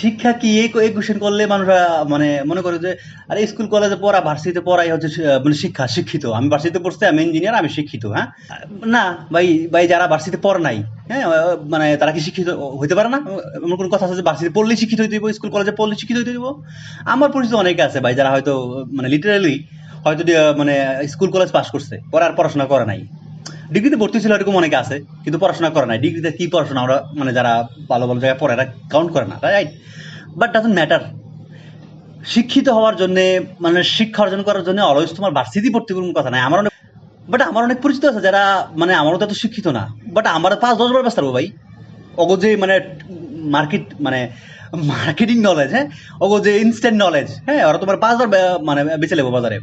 শিক্ষা কি এই কোশ্চেন করলে মানুষরা মানে মনে করে যে, আরে স্কুল কলেজে পড়া ভার্সিটিতে পড়াই হচ্ছে মানে শিক্ষা, শিক্ষিত। আমি ভার্সিটিতে পড়ছি, আমি ইঞ্জিনিয়ার আমি শিক্ষিত হ্যাঁ? না, ভাই ভাই যারা ভার্সিটিতে পড়ে নাই হ্যাঁ মানে তারা কি শিক্ষিত হইতে পারে না? এমন কোনো কথা আছে যে ভার্সিটি পড়লে শিক্ষিত হইতে দিব স্কুল কলেজে পড়লে শিক্ষিত হইতে দিব আমার পরিচিত অনেকে আছে ভাই, যারা হয়তো মানে লিটারালি হয়তো মানে স্কুল কলেজ পাস করছে, পড়ার পড়াশোনা করে নাই। ডিগ্রিতে ভর্তি ছিল এরকম অনেকে আছে, কিন্তু পড়াশোনা করে নাই। ডিগ্রিতে কি পড়াশোনা আমরা মানে যারা ভালো ভালো জায়গায় পড়ে, এরা কাউন্ট করে না রাইট বাট ডাজন্ট ম্যাটার শিক্ষিত হওয়ার জন্য মানে শিক্ষা অর্জন করার জন্য অলওয়েজ তোমার ভার্সিটি ভর্তি কোনো কথা নাই। আমার অনেক বাট আমার অনেক পরিচিত আছে যারা মানে আমারও তো এত শিক্ষিত না। বাট আমার পাঁচ, দশ বার ব্যস্ত ভাই। অগো যে মানে মার্কেট মানে মার্কেটিং নলেজ হ্যাঁ? অগো যে ইনস্ট্যান্ট নলেজ হ্যাঁ? ওরা তোমার পাঁচবার মানে বেঁচে নেব বাজারে।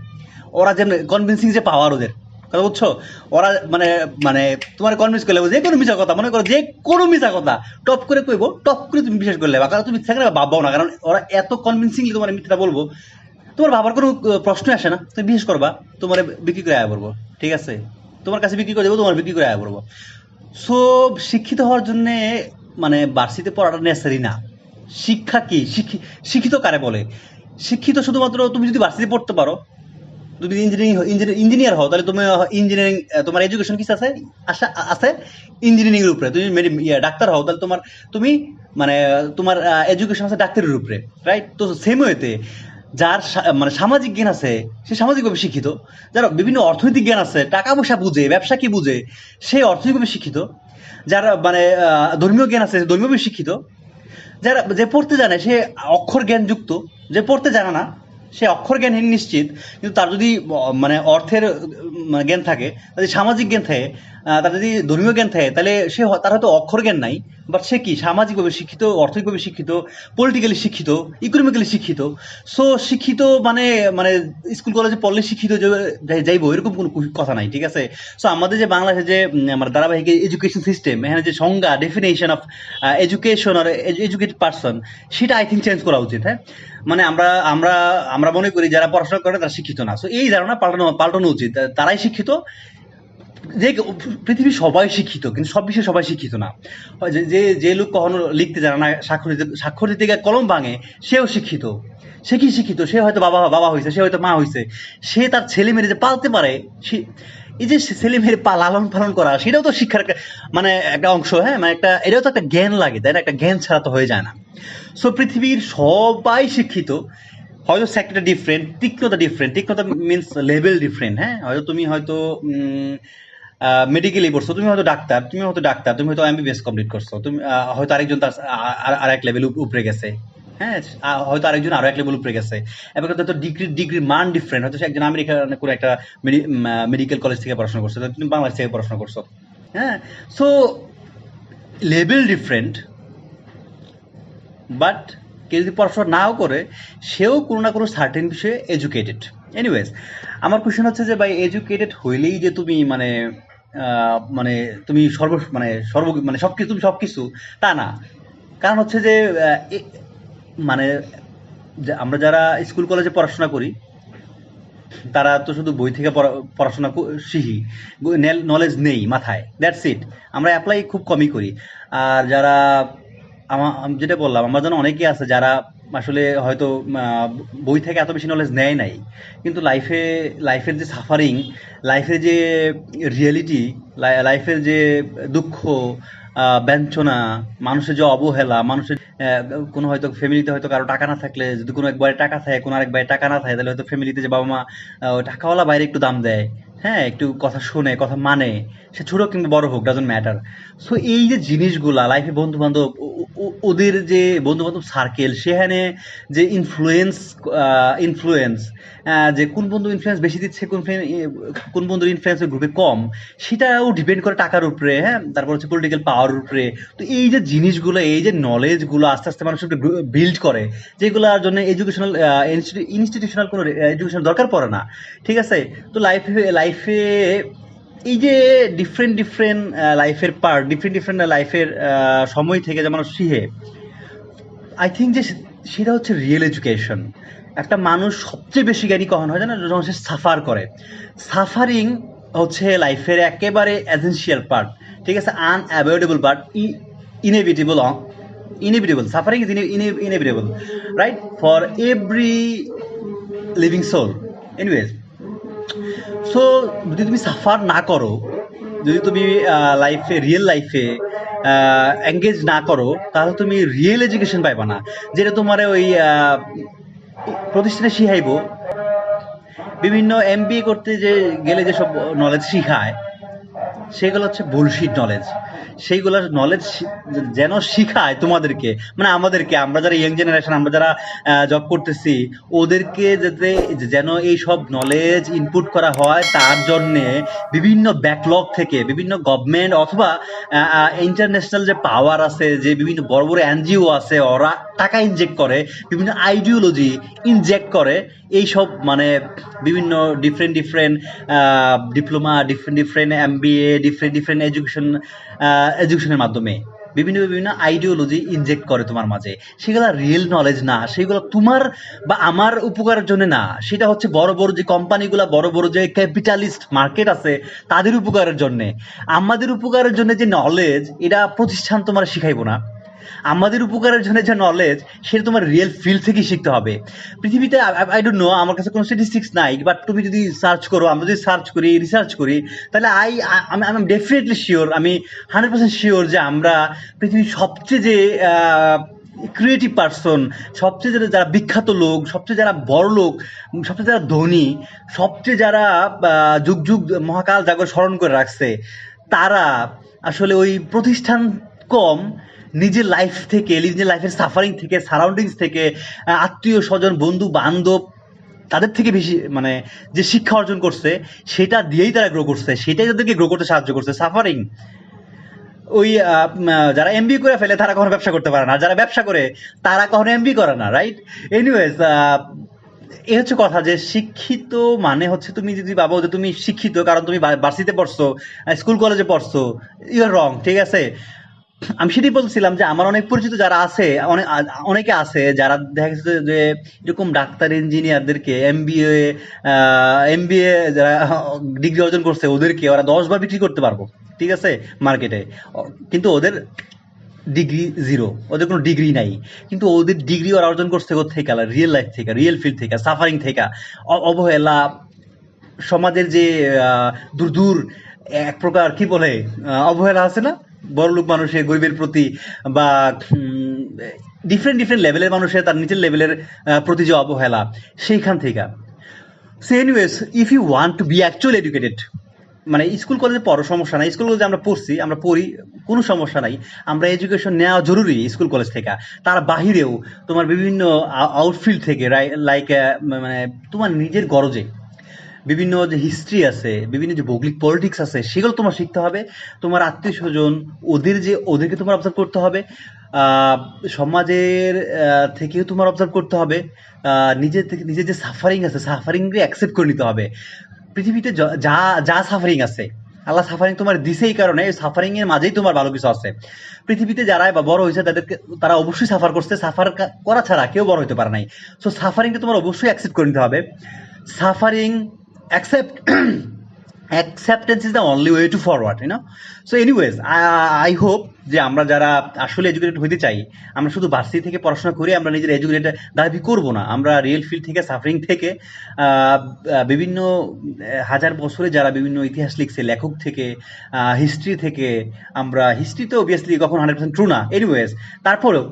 ওরা যে কনভিন্সিং যে পাওয়ার ওদের। কথা বুঝছ? ওরা মানে মানে তোমার কনভিন্স করলে যে কোনো মিশা কথা, মনে করো যে কোনো মিশা কথা, টপ করে কইব, টপ করে তুমি বিশ্বাস করলে কারণ তুমি সেখানে ভাববাও না, কারণ ওরা এত কনভিন্সিংলি তোমার মিথ্যাটা বলব, তোমার ভাবার কোনো প্রশ্ন আসে না। তুমি বিশ্বাস করবা, তোমার বিক্রি করে আয়া করব ঠিক আছে? তোমার কাছে বিক্রি করে দেবো, তোমার বিক্রি করে আয়া করব সো শিক্ষিত হওয়ার জন্য মানে বার্ষিতে পড়াটা নেসারি না। শিক্ষা কি? শিক্ষি- শিক্ষিত কারে বলে? শিক্ষিত শুধুমাত্র তুমি যদি বার্ষিতে পড়তে পারো তুমি ইঞ্জিনিয়ারিং ইঞ্জিনিয়ার হও, তাহলে তুমি ইঞ্জিনিয়ারিং তোমার এডুকেশন কিছু আছে? আশা, আছে ইঞ্জিনিয়ারিং এর উপরে। তুমি ডাক্তার হও, তাহলে তোমার, তুমি মানে তোমার এডুকেশন আছে ডাক্তারের উপরে রাইট তো সেম ওয়েতে যার মানে সামাজিক জ্ঞান আছে, সে সামাজিকভাবে শিক্ষিত। যার বিভিন্ন অর্থনৈতিক জ্ঞান আছে, টাকা পয়সা বুঝে, ব্যবসা কি বুঝে, সে অর্থনৈতিকভাবে শিক্ষিত। যার মানে ধর্মীয় জ্ঞান আছে ধর্মীয়ভাবে শিক্ষিত। যারা, যে পড়তে জানে, সে অক্ষর জ্ঞান যুক্ত যে পড়তে জানে না সে অক্ষর জ্ঞানহীন নিশ্চিত কিন্তু তার যদি মানে অর্থের জ্ঞান থাকে সামাজিক জ্ঞান থাকে তার যদি ধর্মীয় জ্ঞান থাকে, তাহলে সে তার হয়তো অক্ষর জ্ঞান নাই বাট সে কি? সামাজিকভাবে শিক্ষিত, অর্থনৈতিকভাবে শিক্ষিত পলিটিক্যালি শিক্ষিত ইকোনমিক্যালি শিক্ষিত সো শিক্ষিত মানে মানে স্কুল কলেজে পড়লে শিক্ষিত যাইবো, এরকম কোনো কথা নাই, ঠিক আছে? সো আমাদের যে বাংলাদেশে যে আমার ধারাবাহিক এডুকেশন সিস্টেম এখানে যে সংজ্ঞা ডেফিনেশন অফ এডুকেশন আর এডুকেটেড পার্সন সেটা আই থিঙ্ক চেঞ্জ করা উচিত হ্যাঁ? মানে আমরা আমরা আমরা মনে করি যারা পড়াশোনা করে তারা শিক্ষিত না। সো এই ধারণা পাল্টানো পাল্টানো উচিত, তারাই শিক্ষিত যে পৃথিবীর সবাই শিক্ষিত, কিন্তু সব বিষয়ে সবাই শিক্ষিত না। যে- যে লোক কখনো লিখতে জানে না, স্বাক্ষর দিতে স্বাক্ষর দিতে গিয়ে কলম ভাঙে, সেও শিক্ষিত। সে কি শিক্ষিত? সে হয়তো বাবা বাবা হয়েছে সে হয়তো মা হয়েছে সে তার ছেলে মেয়ে যে পালতে পারে, সে এই যে ছেলে মেয়ের পা লালন পালন করা, সেটাও তো শিক্ষার মানে একটা অংশ হ্যাঁ? মানে একটা এটাও তো একটা জ্ঞান লাগে, তাই না? একটা জ্ঞান ছাড়া তো হয়ে যায় না। সো পৃথিবীর সবাই শিক্ষিত। হয়তো সেক্টরটা ডিফারেন্ট তীক্ষ্ণতা ডিফারেন্ট তীক্ষ্ণতা মিনস লেভেল ডিফারেন্ট হ্যাঁ? হয়তো তুমি হয়তো মেডিকেলি পড়ছো, তুমি হয়তো ডাক্তার, তুমি হয়তো ডাক্তার, তুমি হয়তো এমবিবিএস কমপ্লিট করছ, তুমি হয়তো আরেকজন তার আর- এক লেভেল উপরে গেছে। হ্যাঁ হয়তো আরেকজন আরও এক লেভেল উপরে গেছে। এবার হয়তো ডিগ্রি মান ডিফারেন্ট হয়তো একজন আমেরিকার কোনো একটা মেডিকেল কলেজ থেকে পড়াশোনা করছ তুমি বাংলাদেশ থেকে পড়াশোনা করছ। হ্যাঁ সো লেভেল ডিফারেন্ট বাট কেউ যদি পড়াশোনা নাও করে, সেও কোনো না কোনো সার্টেন বিষয়ে এডুকেটেড এনিওয়েজ আমার কোশ্চেন হচ্ছে যে, ভাই এডুকেটেড হইলেই যে তুমি মানে মানে তুমি সর্ব মানে সর্ব মানে সব কিছু তুমি সব কিছু তা না। কারণ হচ্ছে যে মানে আমরা যারা স্কুল, কলেজে পড়াশোনা করি, তারা তো শুধু বই থেকে পড়া- পড়াশোনা শিখি। নলেজ নেই মাথায়। দ্যাটস ইট আমরা অ্যাপ্লাই খুব কমই করি। আর যারা আমা- আমি যেটা বললাম, আমার জন্য অনেকেই আছে যারা আসলে হয়তো বই থেকে এত বেশি নলেজ নেয় নাই। কিন্তু লাইফে লাইফের যে সাফারিং লাইফের যে রিয়েলিটি লাইফের যে দুঃখ ব্যঞ্চনা মানুষের যে অবহেলা, মানুষের কোনো হয়তো ফ্যামিলিতে হয়তো কারও টাকা না থাকলে, যদি কোনো একবারে টাকা থাকে, কোনো আরেক বাইরে টাকা না থাকে, তাহলে হয়তো ফ্যামিলিতে যে বাবা মা টাকাওয়ালা বাইরে একটু দাম দেয়। হ্যাঁ একটু কথা শুনে, কথা মানে। সে ছোট কিংবা বড় হোক ডাজন্ট ম্যাটার সো এই যে জিনিসগুলা লাইফে বন্ধু বান্ধব ওদের যে বন্ধু বান্ধব সার্কেল সেখানে যে ইনফ্লুয়েন্স ইনফ্লুয়েন্স যে কোন বন্ধু ইনফ্লুয়েন্স বেশি দিচ্ছে, কোন কোন বন্ধুর ইনফ্লুয়েন্স গ্রুপে কম, সেটাও ডিপেন্ড করে টাকার উপরে হ্যাঁ? তারপর হচ্ছে পলিটিক্যাল পাওয়ার উপরে। তো এই যে জিনিসগুলো, এই যে নলেজগুলো আস্তে আস্তে মানুষকে বিল্ড করে, যেগুলোর জন্য এডুকেশনাল ইনস্টিটিউশনাল কোনো এডুকেশন দরকার পড়ে না। ঠিক আছে? তো লাইফে লাইফে এই যে ডিফারেন্ট ডিফারেন্ট লাইফের পার্ট ডিফারেন্ট ডিফারেন্ট লাইফের সময় থেকে যেমন শিখে আই থিঙ্ক যে সেটা হচ্ছে রিয়েল এডুকেশন একটা মানুষ সবচেয়ে বেশি জ্ঞানী কখন হয় জানো? যখন সে সাফার করে। সাফারিং হচ্ছে লাইফের একেবারে এসেন্সিয়াল পার্ট ঠিক আছে? Unavoidable part inevitable suffering is ine- ine- inevitable, right? For every living soul. Anyways so যদি তুমি সাফার না করো, যদি তুমি লাইফে রিয়েল লাইফে এঙ্গেজ না করো, তাহলে তুমি রিয়েল এডুকেশন পাইবা না। যেটা তোমার ওই প্রতিষ্ঠানে শিখাইব। বিভিন্ন এম করতে যে গেলে যেসব নলেজ শিখায়, সেগুলো হচ্ছে বুলশিট নলেজ সেইগুলো নলেজ যেন শিখায় তোমাদেরকে। মানে আমাদেরকে, আমরা যারা ইয়াং জেনারেশন আমরা যারা জব করতেছি, ওদেরকে যাতে যেন এই সব নলেজ ইনপুট করা হয়, তার জন্যে বিভিন্ন ব্যাকলগ থেকে, বিভিন্ন গভর্নমেন্ট অথবা ইন্টারন্যাশনাল যে পাওয়ার আছে, যে বিভিন্ন বড় বড় এনজিও আছে, ওরা টাকা ইনজেক্ট করে, বিভিন্ন আইডিওলজি ইনজেক্ট করে, এই সব মানে বিভিন্ন different different diploma different different M B A different different education এডুকেশনের মাধ্যমে বিভিন্ন বিভিন্ন আইডিওলজি ইনজেক্ট করে তোমার মাঝে। সেগুলো রিয়েল নলেজ না, সেগুলো তোমার বা আমার উপকারের জন্য না। সেটা হচ্ছে বড় বড় যে কোম্পানিগুলো বড় বড় যে ক্যাপিটালিস্ট মার্কেট আছে, তাদের উপকারের জন্য। আমাদের উপকারের জন্য যে নলেজ এটা প্রতিষ্ঠান তোমার শিখাইবো না। আমাদের উপকারের জন্য যে নলেজ সেটা তোমার রিয়েল ফিল্ড থেকেই শিখতে হবে। পৃথিবীতে আই ডোন্ট নো আমার কাছে কোনো স্ট্যাটিস্টিক্স নাই বাট তুমি যদি সার্চ করো, আমরা যদি সার্চ করি রিসার্চ করি, তাহলে আই আমি আমি ডেফিনেটলি শিওর আমি হান্ড্রেড পার্সেন্ট শিওর যে আমরা পৃথিবীর সবচেয়ে যে ক্রিয়েটিভ পার্সন সবচেয়ে যারা যারা বিখ্যাত লোক, সবচেয়ে যারা বড় লোক, সবচেয়ে যারা ধনী, সবচেয়ে যারা যুগ যুগ মহাকাল জাগর স্মরণ করে রাখছে, তারা আসলে ওই প্রতিষ্ঠান কম নিজের লাইফ থেকে, নিজের লাইফের সাফারিং থেকে সারাউন্ডিংস থেকে আত্মীয় স্বজন, বন্ধু, বান্ধব, তাদের থেকে বেশি মানে যে শিক্ষা অর্জন করছে, সেটা দিয়েই তারা গ্রো করছে, সেটাই তাদেরকে গ্রো করতে সাহায্য করছে। সাফারিং ওই যারা এমবি করে ফেলে, তারা কখনো ব্যবসা করতে পারে না। যারা ব্যবসা করে, তারা কখনো এমবি করে না রাইট এনিওয়েজ এ হচ্ছে কথা যে শিক্ষিত মানে হচ্ছে তুমি যদি ভাবো যে তুমি শিক্ষিত, কারণ তুমি বার্সিতে পড়ছো স্কুল কলেজে পড়ছো ইউ আর রং ঠিক আছে? আমি সেটাই বলছিলাম যে আমার অনেক পরিচিত যারা আছে অনেক আছে যারা দেখা গেছে যে এরকম doctor, ইঞ্জিনিয়ারদেরকে M B M B A যারা ডিগ্রি অর্জন করছে ওদেরকে ওরা দশ বার বিক্রি করতে পারব, ঠিক আছে, মার্কেটে। কিন্তু ওদের ডিগ্রি জিরো, ওদের কোনো ডিগ্রি নাই। কিন্তু ওদের ডিগ্রি ওরা অর্জন করছে কোথা থেকে? রিয়েল লাইফ থেকে, রিয়েল ফিল্ড থেকে, সাফারিং থেকে। অবহেলা, সমাজের যে দূর দূর, এক প্রকার কি বলে অবহেলা আছে না? বড়লোক মানুষের, গরিবের প্রতি বা ডিফারেন্ট ডিফারেন্ট লেভেলের মানুষের, তার নিচের লেভেলের প্রতি যে অবহেলা, সেইখান থেকে। So anyways if you want to be actual educated মানে স্কুল কলেজে পড়ো, সমস্যা নাই। স্কুল কলেজে আমরা পড়ছি, আমরা পড়ি, কোনো সমস্যা নাই। আমরা এডুকেশন নেওয়া জরুরি স্কুল কলেজ থেকে। তার বাহিরেও তোমার বিভিন্ন আউটফিল্ড থেকে লাইক মানে তোমার নিজের গরজে বিভিন্ন যে হিস্ট্রি আছে, বিভিন্ন যে ভৌগোলিক পলিটিক্স আছে, সেগুলো তোমার শিখতে হবে। তোমার আত্মীয় স্বজন, ওদের যে, ওদেরকে তোমার অবজার্ভ করতে হবে। সমাজের থেকেও তোমার অবজার্ভ করতে হবে। নিজের থেকে, নিজের যে সাফারিং আছে সাফারিংকে অ্যাকসেপ্ট করে নিতে হবে। পৃথিবীতে য- যা সাফারিং আছে, আল্লাহ সাফারিং তোমার দিছেই কারণে সাফারিং এর মাঝেই তোমার ভালো কিছু আছে। পৃথিবীতে যারা বা বড় হয়েছে, তাদেরকে, তারা অবশ্যই সাফার করছে। সাফার করা ছাড়া কেউ বড় হতে পারে নাই। সো সাফারিংকে তোমার অবশ্যই অ্যাকসেপ্ট করে নিতে হবে। Suffering accept acceptance is the only way to forward you know so anyways I hope যে আমরা যারা আসলে এডুকেটেড হতে চাই, আমরা শুধু ভার্সিটি থেকে পড়াশোনা করে, আমরা নিজের এডুকেটেড দাবি করব না। আমরা রিয়েল ফিল্ড থেকে সাফারিং থেকে বিভিন্ন হাজার বছরে যারা বিভিন্ন ইতিহাস লিখছে, লেখক থেকে হিস্ট্রি থেকে, আমরা হিস্ট্রি তো অবভিয়াসলি কখন হান্ড্রেড পার্সেন্ট ট্রু না। এনিওয়েজ তারপরেও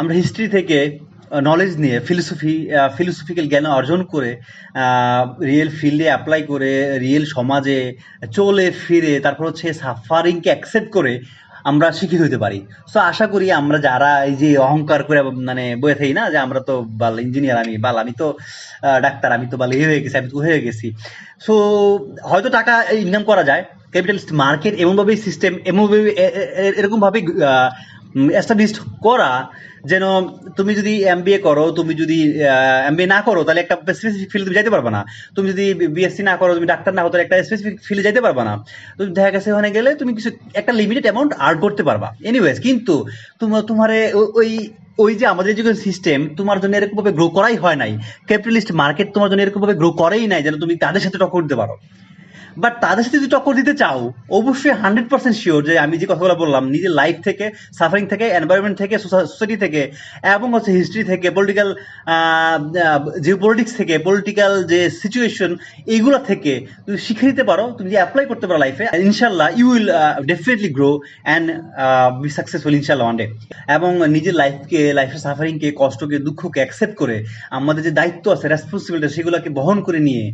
আমরা হিস্ট্রি থেকে নলেজ নিয়ে ফিলোসফি ফিলোসফিক্যাল জ্ঞান অর্জন করে রিয়েল ফিল্ডে অ্যাপ্লাই করে রিয়েল সমাজে চলে, ফিরে, তারপর হচ্ছে সাফারিংকে অ্যাকসেপ্ট করে আমরা শিক্ষিত হতে পারি। সো আশা করি আমরা যারা এই যে অহংকার করে মানে বয়ে থাকি না, যে আমরা তো বাল ইঞ্জিনিয়ার আমি বাল, আমি তো ডাক্তার, আমি তো বাল এ হয়ে গেছি, আমি তো হয়ে গেছি। সো হয়তো টাকা ইনকাম করা যায় ক্যাপিটালিস্ট মার্কেট এমনভাবে সিস্টেম এমনভাবে এরকমভাবে এস্টাবলিশড করা যেন তুমি যদি এমবিএ করো, তুমি যদি এমবিএ না করো, তাহলে একটা স্পেসিফিক ফিল্ডে তুমি যাইতে পারবে না। তুমি যদি বিএসসি না করো, তুমি ডাক্তার না হো তাহলে একটা স্পেসিফিক ফিল্ডে যাইতে পারবে না। তুমি দেখা গেছে ওখানে গেলে তুমি কিছু, একটা লিমিটেড অ্যামাউন্ট আর্ন করতে পারবা। এনিওয়েজ কিন্তু তোমার তোমার ওই ওই যে আমাদের এডুকেশন সিস্টেম তোমার জন্য এরকম ভাবে গ্রো করাই হয় নাই। ক্যাপিটালিস্ট মার্কেট তোমার জন্য এরকম ভাবে গ্রো করেই নাই যেন তুমি তাদের সাথে টক্কর দিতে পারো। বাট তাদের সাথে যদি টক্কর দিতে চাও, অবশ্যই হান্ড্রেড পার্সেন্ট শিওর যে আমি যে কথাগুলো বললাম, নিজের লাইফ থেকে সাফারিং থেকে এনভায়রনমেন্ট থেকে সোসাইটি থেকে, এবং হচ্ছে হিস্ট্রি থেকে পলিটিক্যাল যে পলিটিক্স থেকে পলিটিক্যাল যে সিচুয়েশন এইগুলো থেকে তুমি শিখে নিতে পারো, তুমি যদি অ্যাপ্লাই করতে পারো লাইফে ইনশাল্লাহ you will definitely grow and be successful ইনশাল্লাহ ওয়ান ডে এবং নিজের লাইফকে লাইফের সাফারিংকে কষ্টকে, দুঃখকে অ্যাকসেপ্ট করে আমাদের যে দায়িত্ব আছে রেসপন্সিবিলিটি সেগুলোকে বহন করে নিয়ে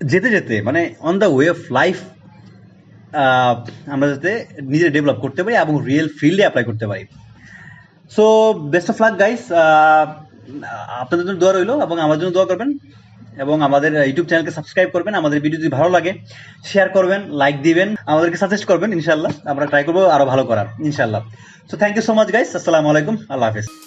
যেতে যেতে মানে on the way of life আমরা যাতে নিজে ডেভেলপ করতে পারি এবং রিয়েল ফিল্ডে অ্যাপ্লাই করতে পারি। So best of luck guys আপনাদের জন্য দোয়া রইল এবং আমার জন্য দোয়া করবেন এবং আমাদের ইউটিউব চ্যানেলকে সাবস্ক্রাইব করবেন। আমাদের ভিডিও যদি ভালো লাগে শেয়ার করবেন লাইক দিবেন, আমাদেরকে সাজেস্ট করবেন ইনশাল্লাহ আমরা ট্রাই করব আরও ভালো করার ইনশাল্লাহ so thank you so much guys আসসালামু আলাইকুম। আল্লাহ হাফেজ।